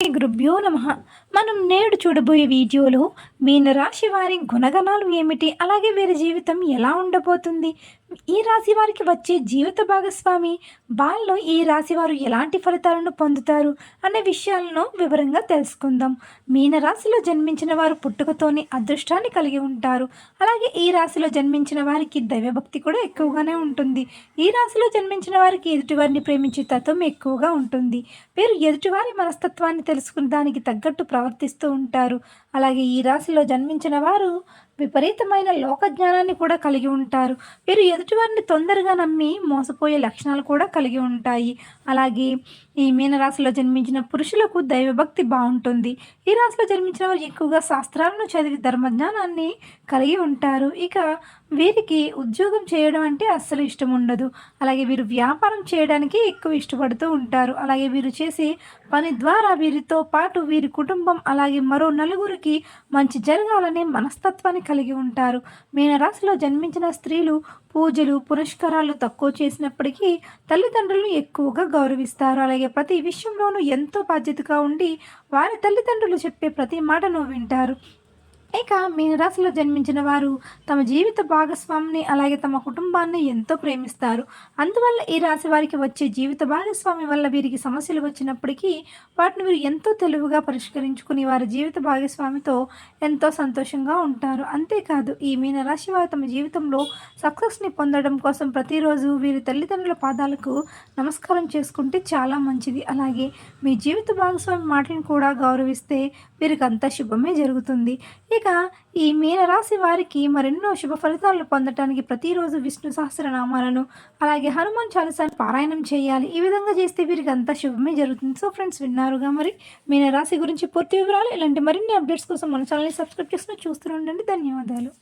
గురుభ్యో నమ. మనం నేడు చూడబోయే వీడియోలో మీనరాశి వారి గుణగణాలు ఏమిటి? అలాగే వీరి జీవితం ఎలా ఉండబోతుంది? ఈ రాశి వారికి వచ్చే జీవిత భాగస్వామి బాల్లో ఈ రాశి వారు ఎలాంటి ఫలితాలను పొందుతారు అనే విషయాలను వివరంగా తెలుసుకుందాం. మీనరాశిలో జన్మించిన వారు పుట్టుకతోనే అదృష్టాన్ని కలిగి ఉంటారు. అలాగే ఈ రాశిలో జన్మించిన వారికి దైవభక్తి కూడా ఎక్కువగానే ఉంటుంది. ఈ రాశిలో జన్మించిన వారికి ఎదుటివారిని ప్రేమించే తత్వం ఎక్కువగా ఉంటుంది. వీరు ఎదుటివారి మనస్తత్వాన్ని తెలుసుకుని దానికి తగ్గట్టు ప్రవర్తిస్తూ ఉంటారు. అలాగే ఈ రాశిలో జన్మించిన వారు విపరీతమైన లోక జ్ఞానాన్ని కూడా కలిగి ఉంటారు. వీరు ఎదుటివారిని తొందరగా నమ్మి మోసపోయే లక్షణాలు కూడా కలిగి ఉంటాయి. అలాగే ఈ మీనరాశిలో జన్మించిన పురుషులకు దైవభక్తి బాగుంటుంది. ఈ రాశిలో జన్మించిన వారు ఎక్కువగా శాస్త్రాలను చదివి ధర్మజ్ఞానాన్ని కలిగి ఉంటారు. ఇక వీరికి ఉద్యోగం చేయడం అంటే అస్సలు ఇష్టం ఉండదు. అలాగే వీరు వ్యాపారం చేయడానికి ఎక్కువ ఇష్టపడుతూ ఉంటారు. అలాగే వీరు చేసే పని ద్వారా వీరితో పాటు వీరి కుటుంబం అలాగే మరో నలుగురికి మంచి జరగాలనే మనస్తత్వాన్ని కలిగి ఉంటారు. మీనరాశిలో జన్మించిన స్త్రీలు పూజలు పురస్కారాలు తక్కువ చేసినప్పటికీ తల్లిదండ్రులను ఎక్కువగా గౌరవిస్తారు. అలాగే ప్రతి విషయంలోనూ ఎంతో బాధ్యతగా ఉండి వారి తల్లిదండ్రులు చెప్పే ప్రతి మాటను వింటారు. ఇక మీనరాశిలో జన్మించిన వారు తమ జీవిత భాగస్వామిని అలాగే తమ కుటుంబాన్ని ఎంతో ప్రేమిస్తారు. అందువల్ల ఈ రాశి వారికి వచ్చే జీవిత భాగస్వామి వల్ల వీరికి సమస్యలు వచ్చినప్పటికీ వాటిని వీరు ఎంతో తెలివిగా పరిష్కరించుకుని వారి జీవిత భాగస్వామితో ఎంతో సంతోషంగా ఉంటారు. అంతేకాదు ఈ మీనరాశి వారు తమ జీవితంలో సక్సెస్ని పొందడం కోసం ప్రతిరోజు వీరి తల్లిదండ్రుల పాదాలకు నమస్కారం చేసుకుంటే చాలా మంచిది. అలాగే మీ జీవిత భాగస్వామి మాటలను కూడా గౌరవిస్తే వీరికి అంతా శుభమే జరుగుతుంది. ఇక ఈ మీనరాశి వారికి మరెన్నో శుభ ఫలితాలను పొందటానికి ప్రతిరోజు విష్ణు సహస్రనామాలను అలాగే హనుమాన్ చాలీసాను పారాయణం చేయాలి. ఈ విధంగా చేస్తే వీరికి అంతా శుభమే జరుగుతుంది. సో ఫ్రెండ్స్ విన్నారుగా మరి? మీనరాశి గురించి పూర్తి వివరాలు ఇలాంటి మరిన్ని అప్డేట్స్ కోసం మన ఛానల్ని సబ్స్క్రైబ్ చేసుకుని చూస్తూ ఉండండి. ధన్యవాదాలు.